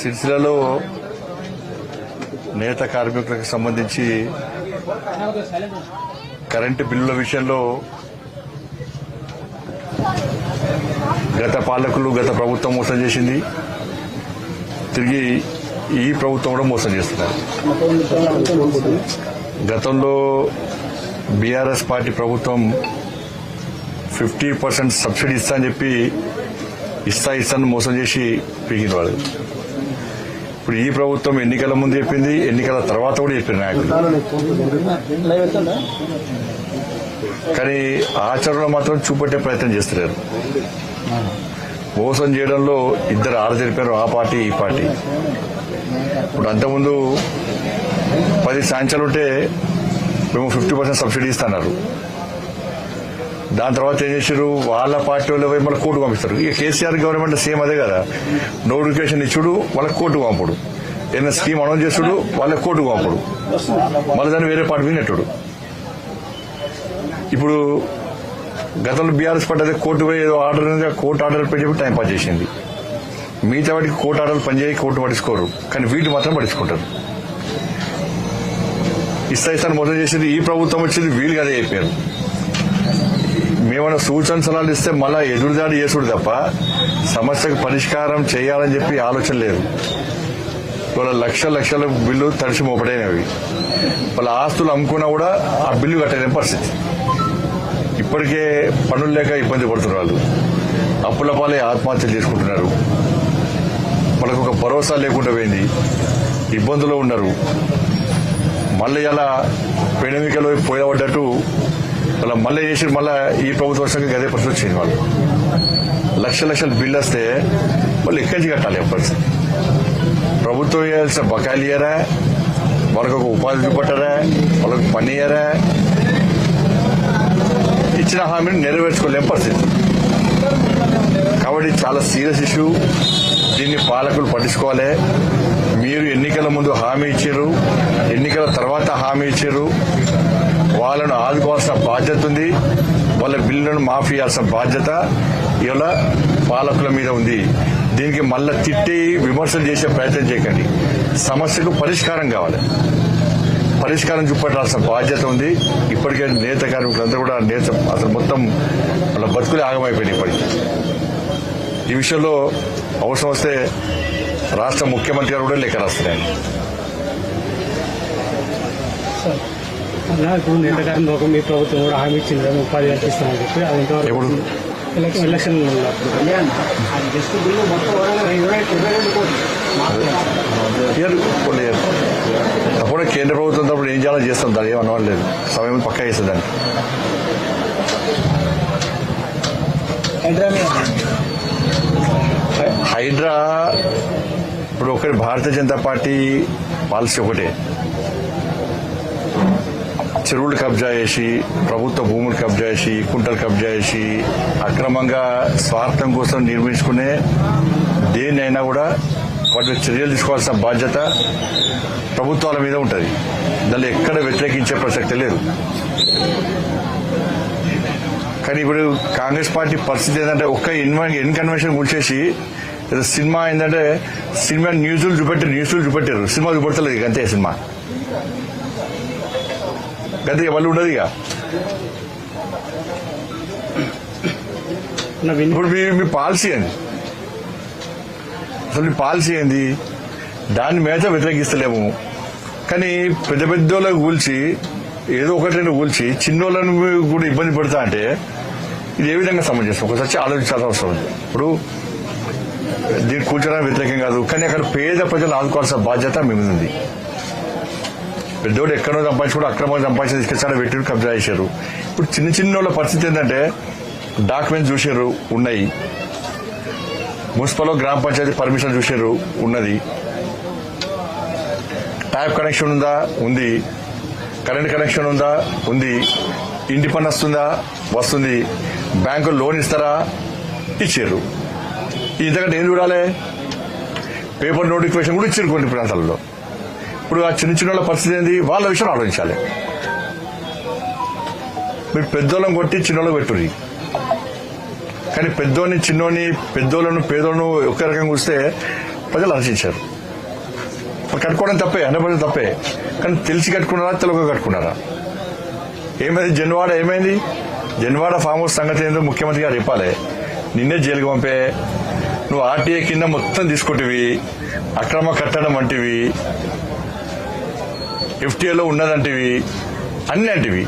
సిరిసిల్లలో నేత కార్మికులకు సంబంధించి కరెంటు బిల్లుల విషయంలో గత పాలకులు గత ప్రభుత్వం మోసం చేసింది. తిరిగి ఈ ప్రభుత్వం కూడా మోసం చేస్తున్నారు. గతంలో బీఆర్ఎస్ పార్టీ ప్రభుత్వం ఫిఫ్టీ పర్సెంట్ సబ్సిడీ ఇస్తా అని చెప్పి ఇస్తా ఇస్తాను మోసం చేసి పీకిన వాళ్ళు. ఇప్పుడు ఈ ప్రభుత్వం ఎన్నికల ముందు చెప్పింది ఎన్నికల తర్వాత కూడా చెప్పింది నాయకులు. కానీ ఆచరణలో మాత్రం చూపెట్టే ప్రయత్నం చేస్తున్నారు మోసం చేయడంలో ఇద్దరు ఆడతెరిపారు ఆ పార్టీ ఈ పార్టీ. ఇప్పుడు అంతకుముందు పది సాయంత్రాలు ఉంటే మేము ఫిఫ్టీ పర్సెంట్ సబ్సిడీ ఇస్తున్నారు. దాని తర్వాత ఏం చేశారు వాళ్ళ పార్టీ వాళ్ళు మళ్ళీ కోర్టు పంపిస్తారు. ఇక కేసీఆర్ గవర్నమెంట్ సేమ్ అదే కదా. నోటిఫికేషన్ ఇచ్చుడు వాళ్ళకి కోర్టు పంపుడు. ఏదైనా స్కీమ్ అనౌన్స్ చేసుడు వాళ్ళకి కోర్టు పంపుడు. మళ్ళీ దాన్ని వేరే పార్టీ మీద నెట్టుడు. ఇప్పుడు గతంలో బీఆర్ఎస్ పార్టీ కోర్టు పోయి ఏదో ఆర్డర్ కోర్టు ఆర్డర్ పెట్టి టైం పాస్ చేసింది. మిగతా వాటికి కోర్టు ఆర్డర్లు పనిచేయి కోర్టు పట్టించుకోరు. కానీ వీటి మాత్రం పట్టించుకుంటారు. ఇస్తా ఇస్తాను మొదలు చేసింది ఈ ప్రభుత్వం వచ్చింది వీలు అదే అయిపోయారు మేమైనా సూచన సలహాలు ఇస్తే మళ్ళా ఎదురుదాడి చేసుడు తప్ప సమస్యకు పరిష్కారం చేయాలని చెప్పి ఆలోచన లేదు. వాళ్ళ లక్ష లక్షల బిల్లు తడిసి మోపడైనవి వాళ్ళ ఆస్తులు అమ్ముకున్నా కూడా ఆ బిల్లు కట్టలేని పరిస్థితి. ఇప్పటికే పనులు లేక ఇబ్బంది పడుతున్నారు వాళ్ళు. అప్పుల పాలే ఆత్మహత్యలు చేసుకుంటున్నారు. వాళ్ళకు ఒక భరోసా లేకుండా పోయింది. ఇబ్బందులో ఉన్నారు. మళ్ళీ అలా పెణమికలో పోయబడ్డట్టు అలా మళ్ళీ చేసి మళ్ళీ ఈ ప్రభుత్వ వర్షంగా అదే పరిస్థితి వచ్చింది వాళ్ళు. లక్ష లక్షల బిల్లు వస్తే వాళ్ళు ఎక్కడి నుంచి కట్టాలి ఆ పరిస్థితి? ప్రభుత్వం వేయాల్సిన బకాయిలు ఇయ్యరా? వాళ్ళకు ఒక ఉపాధి చూపట్టరా? వాళ్ళకు పని ఇయ్యరా? ఇచ్చిన హామీని నెరవేర్చుకోలేని పరిస్థితి. కాబట్టి చాలా సీరియస్ ఇష్యూ. దీన్ని పాలకులు పట్టించుకోవాలి. మీరు ఎన్నికల ముందు హామీ ఇచ్చారు. ఎన్నికల తర్వాత హామీ ఇచ్చారు. వాళ్ళను ఆదుకోవాల్సిన బాధ్యత ఉంది. వాళ్ళ బిల్లులను మాఫీ చేయాల్సిన బాధ్యత ఇవాళ పాలకుల మీద ఉంది. దీనికి మళ్ళా తిట్టి విమర్శలు చేసే ప్రయత్నం చేయకండి. సమస్యకు పరిష్కారం కావాలి. పరిష్కారం చూపెట్టాల్సిన బాధ్యత ఉంది. ఇప్పటికే నేత కార్మికులందరూ కూడా నేత అసలు మొత్తం వాళ్ళ బతుకులే ఆగమైపోయినాయి ఇప్పటికీ. ఈ విషయంలో అవసరం వస్తే రాష్ట్ర ముఖ్యమంత్రి గారు కూడా లెక్క రాస్తున్నాయి ఇప్పుడు నేతకారం లోకం మీ ప్రభుత్వం కూడా హామీ ఇచ్చింది ఉపాధి కల్పిస్తామని చెప్పి అది ఇంతవరకు ఎలక్షన్ కేంద్ర ప్రభుత్వం తప్పుడు ఏం చేయాలో చేస్తాం దాన్ని ఏమన్నవాళ్ళు లేదు. సమయం పక్కా చేస్తుంది దాన్ని. హైడ్రా ఇప్పుడు ఒకటి భారతీయ జనతా పార్టీ పాలసీ ఒకటే. చెరువులు కబ్జా చేసి ప్రభుత్వ భూములు కబ్జా చేసి కుంటలు కబ్జా చేసి అక్రమంగా స్వార్థం కోసం నిర్మించుకునే దేన్నైనా కూడా వాటి చర్యలు తీసుకోవాల్సిన బాధ్యత ప్రభుత్వాల మీద ఉంటుంది. దాన్ని ఎక్కడ వ్యతిరేకించే ప్రసక్తి లేదు. కానీ ఇప్పుడు కాంగ్రెస్ పార్టీ పరిస్థితి ఏంటంటే ఒక్క ఇన్వెన్ ఇన్కన్వెన్షన్ కూల్చేసి సినిమా ఏంటంటే సినిమా న్యూస్లు చూపెట్టారు న్యూస్లు చూపెట్టారు సినిమా చూపెడతలేదు ఇక అంతే సినిమా. గంతే వాళ్ళు ఉండదు ఇక ఇప్పుడు మీ మీ పాలసీ ఏంది అసలు మీ పాలసీ ఏంది దాని మీద వ్యతిరేకిస్తలేము కానీ పెద్ద పెద్దోళ్ళకి కూల్చి ఏదో ఒకటి రెండు కూల్చి చిన్నోళ్ళని కూడా ఇబ్బంది పెడతా అంటే ఇది ఏ విధంగా సమంజసం ఒకసారి ఆలోచించాల్సిన అవసరం ఉంది. ఇప్పుడు దీన్ని కూల్చడానికి వ్యతిరేకం కాదు. కానీ అక్కడ పేద ప్రజలు ఆదుకోవాల్సిన బాధ్యత మీ మీద ఉంది. పెద్దోడు ఎక్కడో సంపాదించుకుంటూ అక్రమంగా సంపాదించి తీసుకొచ్చాడు పెట్టి కబ్జా చేశారు. ఇప్పుడు చిన్న చిన్న వాళ్ళ పరిస్థితి ఏంటంటే డాక్యుమెంట్స్ చూసారు ఉన్నాయి. మున్సిపల్ గ్రామ పంచాయతీ పర్మిషన్ చూసారు ఉన్నది. ట్యాప్ కనెక్షన్ ఉందా? ఉంది. కరెంట్ కనెక్షన్ ఉందా? ఉంది. ఇంటి పని వస్తుందా? వస్తుంది. బ్యాంకు లోన్ ఇస్తారా? ఇచ్చారు. ఇంతకంటే ఏం చూడాలి. పేపర్ నోటిఫికేషన్ కూడా ఇచ్చారు కొన్ని ప్రాంతాల్లో. ఇప్పుడు ఆ చిన్న చిన్న వాళ్ళ పరిస్థితి ఏంది? వాళ్ళ విషయం ఆలోచించాలి. మీరు పెద్దోళ్ళని కొట్టి చిన్నోళ్ళకి పెట్టుర్రి కానీ పెద్దోని చిన్నోని పెద్దోళ్ళను పేదోళ్ళను ఒకే రకంగా చూస్తే ప్రజలు హర్షించారు కట్టుకోవడం తప్పే హండ్రెడ్ తప్పే. కానీ తెలిసి కట్టుకున్నారా తెలుగు కట్టుకున్నారా? ఏమైంది? జన్వాడ ఏమైంది? జన్వాడ ఫామ్ హౌస్ సంగతి ఏందో ముఖ్యమంత్రి గారు చెప్పాలి. నిన్నే జైలుకి పంపే. నువ్వు ఆర్టీఏ కింద మొత్తం తీసుకుంటివి అక్రమ కట్టడం వంటివి. ఎఫ్టీఏలో ఉన్నదంటివి అన్ని అంటివి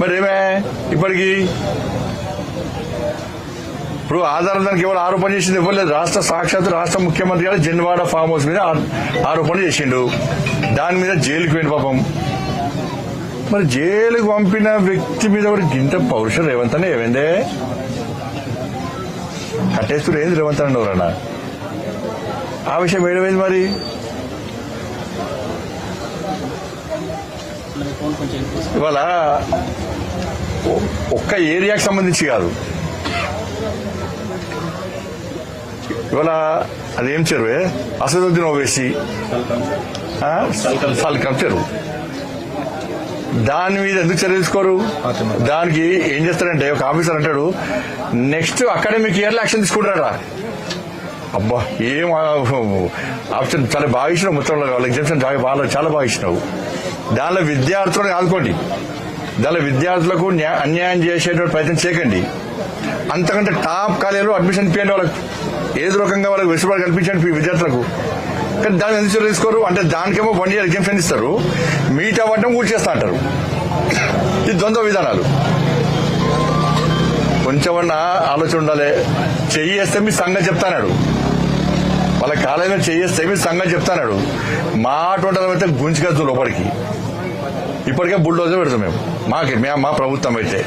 మరి ఏమే ఇప్పటికి ఇప్పుడు ఆధారం దానికి ఎవరు ఆరోపణ చేసింది ఇవ్వలేదు రాష్ట్ర సాక్షాత్ రాష్ట్ర ముఖ్యమంత్రి గారు జన్వాడ ఫామ్ హౌస్ మీద ఆరోపణ చేసిండు. దాని మీద జైలుకి పోయిన పాపం. మరి జైలుకు పంపిన వ్యక్తి మీద కూడా గింత పౌరుషం రేవంత్ అని ఏమైందే? కట్టేస్తూ ఏంది రేవంత్ అని ఎవరన్నా? ఆ విషయం ఏడమైంది మరి? ఇవాళ ఒక్క ఏరియాకి సంబంధించి కాదు. ఇవాళ అదేం చెరువే అసదుద్దీన్ ఓవేసి? సల్కం చెరువు. దాని మీద ఎందుకు చర్య తీసుకోరు? దానికి ఏం చేస్తారంటే ఒక ఆఫీసర్ అంటాడు నెక్స్ట్ అకాడమిక్ ఇయర్లో యాక్షన్ తీసుకుంటారా? అబ్బా ఏం ఆప్షన్ చాలా బాగా ఇచ్చినావు మొత్తంలో వాళ్ళ ఎగ్జామ్షన్ చాలా బాగా చాలా బాగా ఇచ్చినావు. దానిలో విద్యార్థులను ఆదుకోండి దానిలో విద్యార్థులకు అన్యాయం చేసేటువంటి ప్రయత్నం చేయకండి. అంతకంటే టాప్ కాలేజీలో అడ్మిషన్ ఇప్పించండి వాళ్ళకి ఏదో రకంగా వాళ్ళకి వెసులుబాటు కల్పించండి విద్యార్థులకు. కానీ దాన్ని ఎందుకు తీసుకోరు? అంటే దానికేమో వన్ ఇయర్ ఎగ్జామ్షన్ ఇస్తారు. మిగతా వాటిని కూర్చేస్తా అంటారు. ఇది ద్వంద్వ విధానాలు. కొంచెమన్నా ఆలోచన ఉండాలి. చెయ్యేస్తే మీ సంగతి చెప్తానాడు వాళ్ళ కాలేజీలో చెయ్యేస్తే మీ సంగతి చెప్తానాడు మా అటువంటి అయితే గుంజుకెళ్తుంది లోపలికి. ఇప్పటికే బుల్డోజర్ పెడతాం మేము. మాకే మేము మా ప్రభుత్వం అయితే.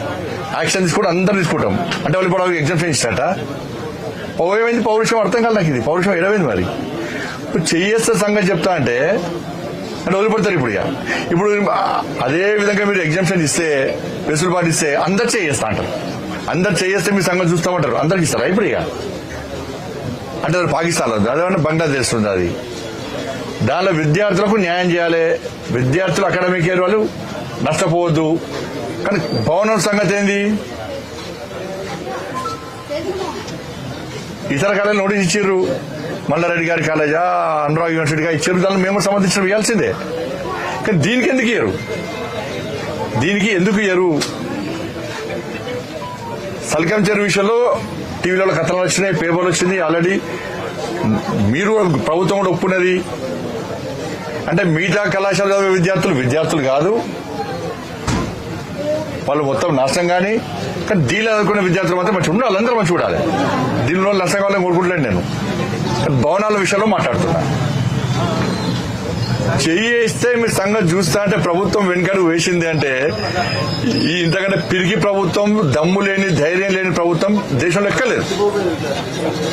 యాక్షన్ తీసుకుంటే అందరం తీసుకుంటాం. అంటే వాళ్ళు ఇప్పుడు ఎగ్జామ్ ఇస్తారట ఏమైంది పౌరుషం అర్థం కాదు నాకు ఇది. పౌరుషం ఎడమైంది మరి. ఇప్పుడు చెయ్యేస్తే సంగతి చెప్తా అంటే అంటే వదిలిపెడతారు ఇప్పుడు ఇక. ఇప్పుడు అదే విధంగా మీరు ఎగ్జామ్షన్ ఇస్తే వెసులుబాటు ఇస్తే అందరు చేయేస్తా అంటారు. అందరు చేయేస్తే మీ సంగతి చూస్తామంటారు. అందరికి ఇస్తారా? ఇప్పుడు ఇక. అంటే పాకిస్తాన్ అదేమన్నా బంగ్లాదేశ్ ఉంది అది. దానిలో విద్యార్థులకు న్యాయం చేయాలి. విద్యార్థులు అకాడమిక్ ఇయర్ వాళ్ళు నష్టపోవద్దు. కానీ భవనం సంగతి ఏంది? ఇతర కాలేజీ నోటీస్ ఇచ్చిర్రు. మల్లారెడ్డి గారి కాలేజా అనురాగ్ యూనివర్సిటీగా ఇచ్చారు దాన్ని మేము సంబంధించిన ఇవ్వాల్సిందే. కానీ దీనికి ఎందుకు ఇయ్యరు? దీనికి ఎందుకు ఇయ్యరు? సల్కం చెరువు విషయంలో టీవీలలో కథలు వచ్చినాయి పేపర్లు వచ్చింది ఆల్రెడీ. మీరు ప్రభుత్వం కూడా ఒప్పుకున్నది? అంటే మిగతా కళాశాల చదివే విద్యార్థులు విద్యార్థులు కాదు. వాళ్ళు మొత్తం నష్టం కానీ కానీ దీనిలో చదువుకునే విద్యార్థులు మాత్రం మంచి ఉండాలి. అందరూ మంచి చూడాలి దీనిలో నష్టం కావాలని కోరుకుంటున్నాను నేను. కానీ భవనాల విషయంలో మాట్లాడుతున్నా. చెయ్యి వేస్తే మీరు సంగతి చూస్తా అంటే ప్రభుత్వం వెనుకడు వేసింది అంటే ఈ ఇంతకంటే పిరిగి ప్రభుత్వం దమ్ము లేని ధైర్యం లేని ప్రభుత్వం దేశంలో ఎక్కలేదు.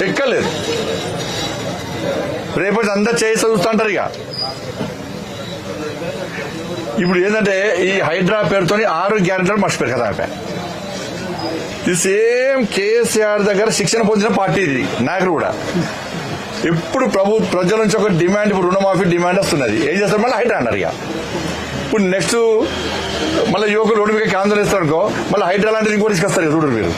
ఎక్కలేదు. రేపటి అందరు చేయి చూస్తా ఇక. ఇప్పుడు ఏంటంటే ఈ హైడ్రా పేరుతో ఆరు గ్యారెంటీలు మర్చిపోయారు కదా ఆమె. ఇది సేమ్ కేసీఆర్ దగ్గర శిక్షణ పొందిన పార్టీ ఇది నాయకుడు కూడా. ఇప్పుడు ప్రభు ప్రజల నుంచి ఒక డిమాండ్ ఇప్పుడు రుణమాఫీ డిమాండ్ వస్తున్నది. ఏం చేస్తారు? మళ్ళీ హైడ్రా అన్నారు ఇక. ఇప్పుడు నెక్స్ట్ మళ్ళీ యువకులు రోడ్డు మీద ఆందోళన ఇస్తారు అనుకో మళ్ళీ హైడ్రా లాంటిది ఇంకో తీసుకొస్తారు చూడండి చూడరు మీరు.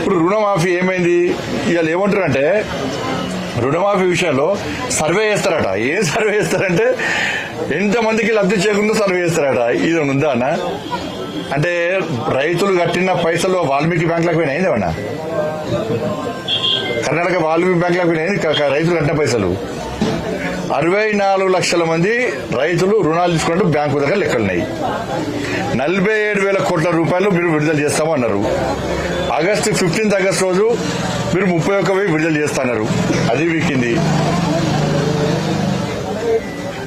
ఇప్పుడు రుణమాఫీ ఏమైంది? ఇవాళ ఏమంటారు అంటే రుణమాఫీ విషయంలో సర్వే చేస్తారట. ఏం సర్వే చేస్తారంటే ఎంతమందికి లబ్ధి చేయకుండా సర్వే చేస్తారట. ఇది ఉందా అన్న? అంటే రైతులు కట్టిన పైసలు వాల్మీకి బ్యాంకులకు పోయినా ఏమన్నా? కర్ణాటక వాల్మీకి బ్యాంకులకు పోయినా రైతులు కట్టిన పైసలు. అరవై నాలుగు లక్షల మంది రైతులు రుణాలు తీసుకున్నట్టు బ్యాంకు దగ్గర లెక్కలున్నాయి. నలభై ఏడు వేల కోట్ల రూపాయలు మీరు విడుదల చేస్తామన్నారు ఆగస్టు ఫిఫ్టీన్త్ ఆగస్ట్ రోజు మీరు ముప్పై ఒక్క వెయ్యి విడుదల చేస్తున్నారు. అది వీకింది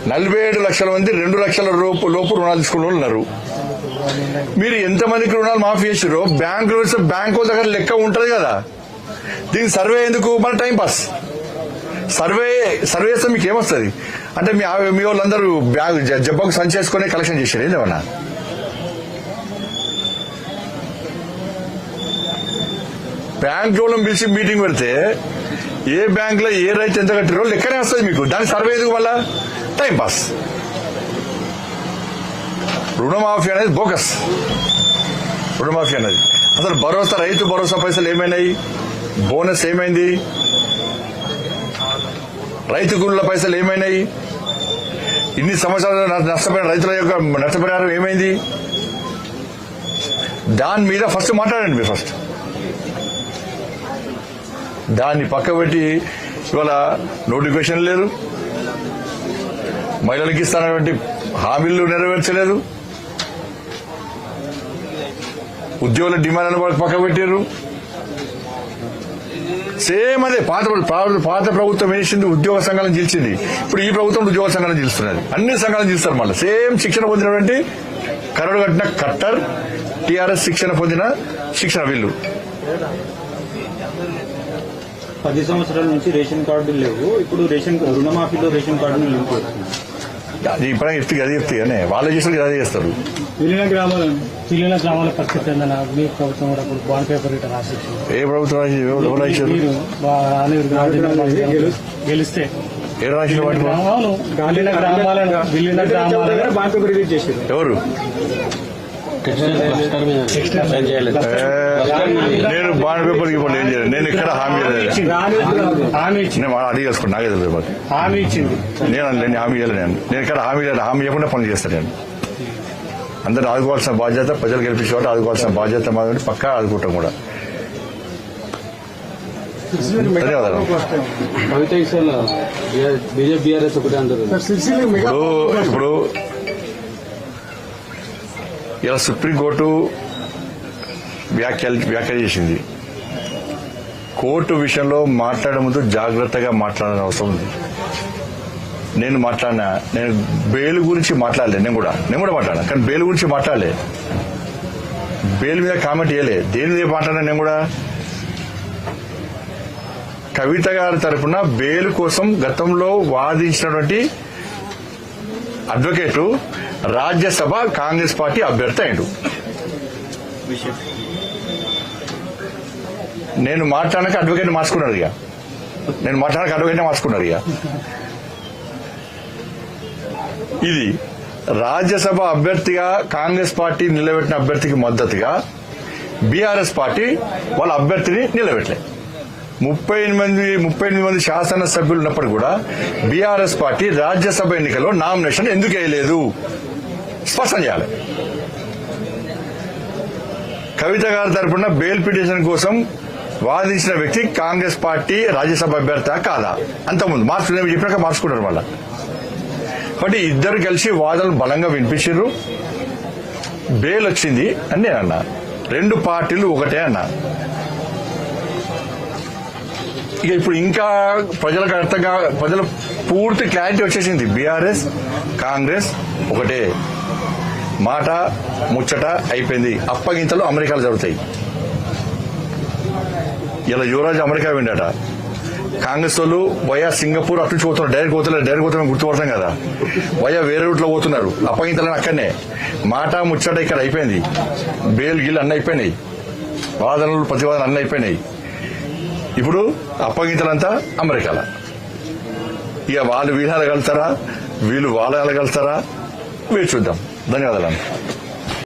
నలభై ఏడు లక్షల మంది రెండు లక్షల రూపు లోపు రుణాలు తీసుకున్న వాళ్ళు ఉన్నారు. మీరు ఎంతమందికి రుణాలు మాఫీ చేసారో బ్యాంకులో వస్తే బ్యాంకు దగ్గర లెక్క ఉంటుంది కదా. దీన్ని సర్వే ఎందుకు? మన టైం పాస్. సర్వే సర్వే చేస్తే మీకు ఏమొస్తుంది? అంటే మీ మీ వాళ్ళందరూ బ్యాంక్ జ- జబ్బకు సంచేసుకునే కలెక్షన్ చేశారు ఏదేమన్నా బ్యాంక్ వాళ్ళని పిలిచి మీటింగ్ పెడితే ఏ బ్యాంక్లో ఏ రైతు ఎంత కట్టారో లెక్కనే వస్తుంది మీకు. దాని సర్వే ఎందుకు మళ్ళా? టైం పాస్ రుణమాఫీ అనేది బోకస్ రుణమాఫీ అనేది. అసలు భరోసా రైతు భరోసా పైసలు ఏమైనాయి? బోనస్ ఏమైంది? రైతు గుండ్ల పైసలు ఏమైనాయి? ఇన్ని సంవత్సరాలు నష్టపోయిన రైతుల యొక్క నష్టపరిహారం ఏమైంది? దాని మీద ఫస్ట్ మాట్లాడండి మీరు ఫస్ట్. దాన్ని పక్కబెట్టి ఇవాళ నోటిఫికేషన్ లేదు. మహిళలకు ఇస్తానటువంటి హామీలు నెరవేర్చలేదు. ఉద్యోగుల డిమాండ్లను వాళ్ళకి పక్క పెట్టారు సేమ్ అదే పాత పాత- పాత ప్రభుత్వం వేసింది ఉద్యోగ సంఘాలను గెలిచింది. ఇప్పుడు ఈ ప్రభుత్వం ఉద్యోగ సంఘాలను గెలుస్తున్నది. అన్ని సంఘాలను గెలుస్తారు మళ్ళీ. సేమ్ శిక్షణ పొందినటువంటి కరడు కట్టిన కట్టర్ టీఆర్ఎస్ శిక్షణ పొందిన శిక్షణ వీళ్ళు. పది సంవత్సరాల నుంచి రేషన్ కార్డులు లేవు. ఇప్పుడు రేషన్ రుణమాఫీలో రేషన్ కార్డులు లింక్ అది ఇప్పుడు చెప్తే అదే చెప్తే కానీ వాళ్ళు చేసిన అదే చేస్తారు. విలీన గ్రామాల విలీన గ్రామాల పరిస్థితి ఏందన్న? మీ ప్రభుత్వం కూడా ఇప్పుడు బాండ్ పేపర్ ఇట్లా రాసిచ్చింది. ఏ ప్రభుత్వం రాసి- ఎవరు ఎవరు రాశారు మీరు ఆనూరు గ్రామాలు గెలిస్తే. ఏ రాసిన వాటి గ్రామాలు విలీన గ్రామాలను విలీన గ్రామాలను. బాండ్ పేపర్ రిలీజ్ చేశారు. ఎవరు? నేను బాండ్ పేపర్ ఇప్పుడు ఏం చేయలేదు నేను ఇక్కడ హామీ ఇవ్వలేదు. హామీ ఇచ్చింది నేను అడిగి వేసుకుని నాకే తెలియదు హామీ ఇచ్చింది నేను నేను హామీ ఇవ్వలేదు నేను నేను ఇక్కడ హామీ ఇవ్వలేదు హామీ ఇవ్వకుండా పనులు చేస్తాను నేను అందరూ ఆదుకోవాల్సిన బాధ్యత ప్రజలు గెలిపించే వాటి ఆదుకోవాల్సిన బాధ్యత మాది పక్కా ఆదుకుంటాం కూడా ధన్యవాదాలు ఇప్పుడు ఇలా సుప్రీంకోర్టు వ్యాఖ్య వ్యాఖ్యలు చేసింది. కోర్టు విషయంలో మాట్లాడే ముందు జాగ్రత్తగా మాట్లాడాల్సిన అవసరం ఉంది. నేను మాట్లాడినా నేను బెయిల్ గురించి మాట్లాడలే నేను కూడా. నేను కూడా మాట్లాడా కానీ బెయిల్ గురించి మాట్లాడలే. బెయిల్ మీద కామెంట్ చేయలే. దేని మీద మాట్లాడినా నేను కూడా. కవిత గారి తరఫున బెయిల్ కోసం గతంలో వాదించినటువంటి అడ్వకేటు రాజ్యసభ కాంగ్రెస్ పార్టీ అభ్యర్థి అయిండు. నేను మాట్లాడక అడ్వకేట్ మార్చుకున్నాడు ఇక. నేను మాట్లాడక అడ్వకేట్ మార్చుకున్నాడు ఇక. ఇది రాజ్యసభ అభ్యర్థిగా కాంగ్రెస్ పార్టీ నిలబెట్టిన అభ్యర్థికి మద్దతుగా బీఆర్ఎస్ పార్టీ వాళ్ళ అభ్యర్థిని నిలబెట్టలేదు ముప్పై ఎనిమిది ముప్పై ఎనిమిది మంది శాసనసభ్యులు ఉన్నప్పుడు కూడా బీఆర్ఎస్ పార్టీ రాజ్యసభ ఎన్నికల్లో నామినేషన్ ఎందుకు వేయలేదు? స్పష్టం చేయాలి. కవిత గారి తరపున బెయిల్ పిటిషన్ కోసం వాదించిన వ్యక్తి కాంగ్రెస్ పార్టీ రాజ్యసభ అభ్యర్థి కాదా? అంతకుముందు మార్చుకునే చెప్పినాక మార్చుకున్నారు మళ్ళా. కాబట్టి ఇద్దరు కలిసి వాదనలు బలంగా వినిపించారు బెయిల్ వచ్చింది అని నేను అన్నా. రెండు పార్టీలు ఒకటే అన్నా. ఇక ఇప్పుడు ఇంకా ప్రజలకు అర్థంగా ప్రజల పూర్తి క్లారిటీ వచ్చేసింది. బీఆర్ఎస్ కాంగ్రెస్ ఒకటే. మాట ముచ్చట అయిపోయింది. అప్పగింతలు అమెరికాలో జరుగుతాయి. ఇలా యువరాజు అమెరికా విండట కాంగ్రెస్ వాళ్ళు వయా సింగపూర్ అటు నుంచి పోతున్నారు. డైరెక్ట్ పోతున్నారు డైరెక్ట్ పోతున్నారు గుర్తుపడతాం కదా. వయా వేరే రూట్లో పోతున్నారు. అప్పగింతలని అక్కడనే. మాట ముచ్చట ఇక్కడ అయిపోయింది. బేల్ గిల్ అన్నీ అయిపోయినాయి. వాదనలు ప్రతివాదనలు అన్నీ అయిపోయినాయి. ఇప్పుడు అప్పగింతలంతా అమెరికాల. ఇక వాళ్ళు వీళ్ళు వీళ్ళు వాళ్ళు కలుస్తారా వేచి చూద్దాం. ధన్యవాదాలు